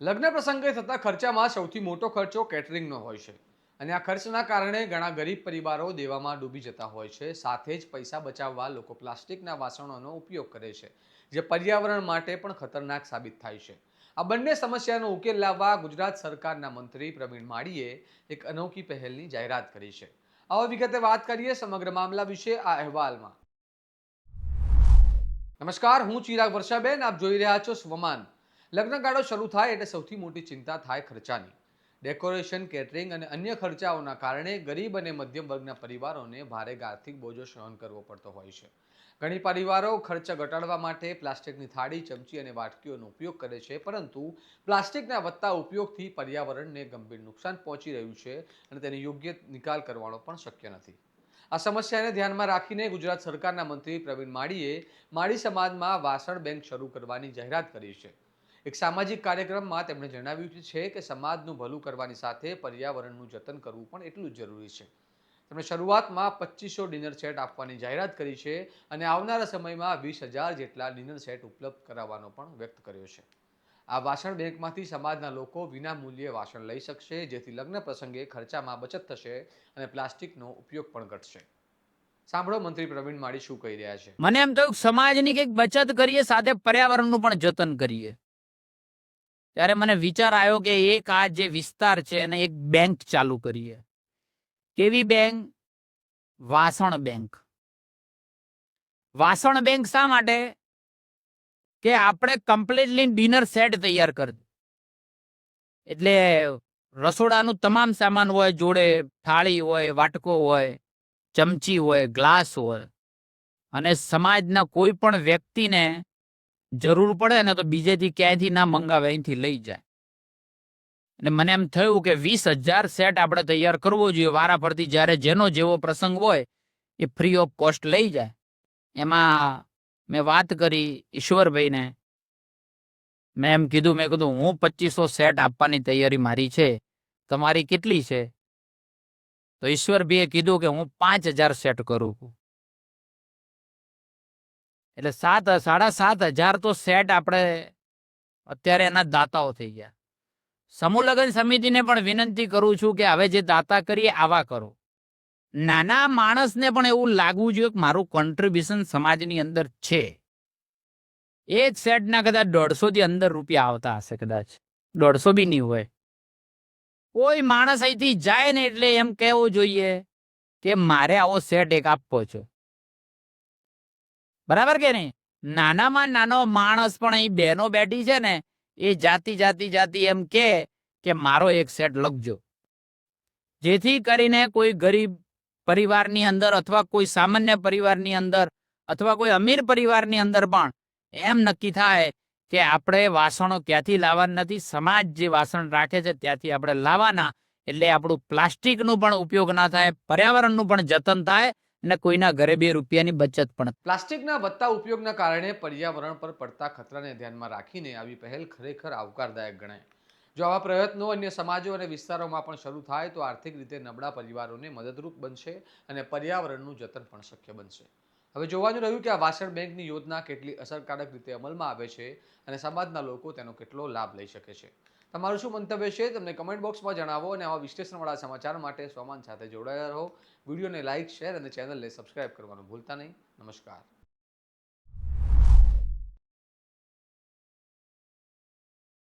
લગ્ન પ્રસંગે થતા ખર્ચામાં સૌથી મોટો ખર્ચો કેટરિંગનો હોય છે. અને આ ખર્ચના કારણે ઘણા ગરીબ પરિવારો દેવામાં ડૂબી જતા હોય છે. સાથે જ પૈસા બચાવવા લોકો પ્લાસ્ટિકના વાસણોનો ઉપયોગ કરે છે, જે પર્યાવરણ માટે પણ ખતરનાક સાબિત થાય છે. આ બંને સમસ્યાનો ઉકેલ લાવવા ગુજરાત સરકારના મંત્રી પ્રવીણ માળીએ એક અનોખી પહેલની જાહેરાત કરી છે. આવો વિગતે વાત કરીએ સમગ્ર મામલા વિશે આ અહેવાલમાં. નમસ્કાર, હું ચિરાગ વર્ષાબેન. આપ જોઈ રહ્યા છો સ્વમાન. લગ્નગાળો શરૂ થાય એટલે સૌથી મોટી ચિંતા થાય ખર્ચાની. ડેકોરેશન, કેટરિંગ અને અન્ય ખર્ચાઓના કારણે ગરીબ અને મધ્યમ વર્ગના પરિવારોને ભારે આર્થિક બોજો સહન કરવો પડતો હોય છે. ઘણી પરિવારો ખર્ચ ઘટાડવા માટે પ્લાસ્ટિકની થાળી, ચમચી અને વાટકીઓનો ઉપયોગ કરે છે, પરંતુ પ્લાસ્ટિકના વધતા ઉપયોગથી પર્યાવરણને ગંભીર નુકસાન પહોંચી રહ્યું છે અને તેનો યોગ્ય નિકાલ કરવાનો પણ શક્ય નથી. આ સમસ્યાને ધ્યાનમાં રાખીને ગુજરાત સરકારના મંત્રી પ્રવીણ માળીએ માળી સમાજમાં વાસણ બેંક શરૂ કરવાની જાહેરાત કરી છે. એક સામાજિક કાર્યક્રમમાં તેમણે જણાવ્યું છે કે સમાજનું ભલું કરવાની સાથે પર્યાવરણનું જતન કરવું પણ એટલું જ જરૂરી છે. તેમણે શરૂઆતમાં પચીસો ડિનર સેટ આપવાની જાહેરાત કરી છે અને આવનારા સમયમાં વીસ હજાર જેટલા ડિનર સેટ ઉપલબ્ધ કરાવવાનો પણ વ્યક્ત કર્યો છે. આ વાસણ બેંકમાંથી સમાજના લોકો વિના વાસણ લઈ શકશે, જેથી લગ્ન પ્રસંગે ખર્ચામાં બચત થશે અને પ્લાસ્ટિકનો ઉપયોગ પણ ઘટશે. સાંભળો મંત્રી પ્રવીણ માળી શું કહી રહ્યા છે. મને એમ થયું સમાજની કંઈક બચત કરીએ, સાથે પર્યાવરણનું પણ જતન કરીએ. ત્યારે મને વિચાર આવ્યો કે એક આ જે વિસ્તાર છે એને એક બેંક ચાલુ કરીએ. કેવી બેંક વાસણ બેંક વાસણ બેંક શા માટે? કે આપણે કમ્પ્લીટલી ડિનર સેટ તૈયાર કરી એટલે રસોડાનું તમામ સામાન હોય, જોડે થાળી હોય, વાટકો હોય, ચમચી હોય, ગ્લાસ હોય. અને સમાજના કોઈ પણ વ્યક્તિને જરૂર પડે ને તો બીજેથી ક્યાંયથી ના મંગાવે, અહીંથી લઈ જાય. અને મને એમ થયું કે વીસ હજાર સેટ આપણે તૈયાર કરવો જોઈએ. વારા ફરતી જ્યારે જેનો જેવો પ્રસંગ હોય, એ ફ્રી ઓફ કોસ્ટ લઈ જાય. એમાં મેં વાત કરી ઈશ્વરભાઈને. મેં એમ કીધું, મેં કીધું, હું પચીસો સેટ આપવાની તૈયારી મારી છે. તમારી કેટલી છે? તો ઈશ્વરભાઈએ કીધું કે, હું પાંચ હજાર સેટ કરું છું. એટલે સાત સાડા સાત હજાર તો સેટ આપણે અત્યારે એના દાતાઓ થઈ ગયા. સમૂહ લગ્ન સમિતિને પણ વિનંતી કરું છું કે હવે જે દાતા કરીએ આવા કરો. નાના માણસને પણ એવું લાગવું જોઈએ કે મારું કોન્ટ્રીબ્યુશન સમાજની અંદર છે. એ જ સેટના કદાચ દોઢસો થી અંદર રૂપિયા આવતા હશે કદાચ. દોઢસો બી નહીં હોય. કોઈ માણસ અહીંથી જાય ને એટલે એમ કહેવું જોઈએ કે મારે આવો સેટ એક આપવો છે. બરાબર કે નહીં? નાનામાં નાનો માણસ પણ અહીં બહેનો બેઠી છે ને, એ જાતિ જાતિ જાતિ એમ કે મારો એક સેટ લખજો. જેથી કરીને કોઈ ગરીબ પરિવારની અંદર અથવા કોઈ સામાન્ય પરિવારની અંદર અથવા કોઈ અમીર પરિવારની અંદર પણ એમ નક્કી થાય કે આપણે વાસણો ક્યાંથી લાવવાના નથી, સમાજ જે વાસણ રાખે છે ત્યાંથી આપણે લાવવાના, એટલે આપણું પ્લાસ્ટિકનું પણ ઉપયોગ ના થાય, પર્યાવરણનું પણ જતન થાય અને કોઈના ઘરે બે રૂપિયાની બચત પણ. પ્લાસ્ટિકના વધતા ઉપયોગના કારણે પર્યાવરણ પર પડતા ખતરાને ધ્યાનમાં રાખીને આવી પહેલ ખરેખર આવકારદાયક ગણાય. જો આવા પ્રયત્નો અન્ય સમાજો અને વિસ્તારોમાં પણ શરૂ થાય, તો આર્થિક રીતે નબળા પરિવારોને મદદરૂપ બનશે અને પર્યાવરણનું જતન પણ શક્ય બનશે. હવે જોવાનું રહ્યું કે આ વાસણ બેંકની યોજના કેટલી અસરકારક રીતે અમલમાં આવે છે અને સમાજના લોકો તેનો કેટલો લાભ લઈ શકે છે. તમારું શું મંતવ્ય છે તમને કમેન્ટ બોક્સમાં જણાવો અને આવા વિશ્લેષણવાળા સમાચાર માટે સ્વમાન સાથે જોડાયેલા રહો. વિડીયોને લાઇક શેર અને ચેનલને સબસ્ક્રાઇબ કરવાનું ભૂલતા નહીં. નમસ્કાર.